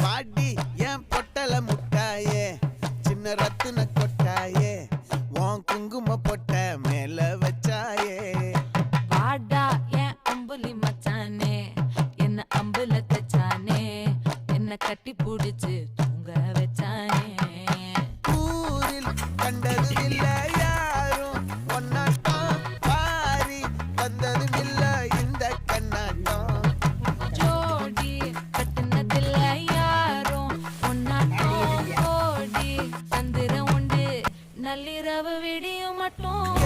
பாட்டி என் பொட்டல முட்டாயே சின்ன ரத்தின கொட்டாயே உன் குங்கும பொட்ட மேல வச்சாயே. பாடா என் அம்புலி மச்சானே என்ன அம்புல தச்சானே என்ன கட்டி பிடிச்சு தூங்க வச்சானே. கண்டது இல்ல யாரும். ஒன்னாட்டம் பாரி வந்ததும் இல்ல இந்த கண்ணாட்டம் ஜோடி கட்டுனதில்ல யாரும் ஒன்னாட்டம் ஓடி தந்திரம் உண்டு. நள்ளிரவு விடியும் மட்டும்.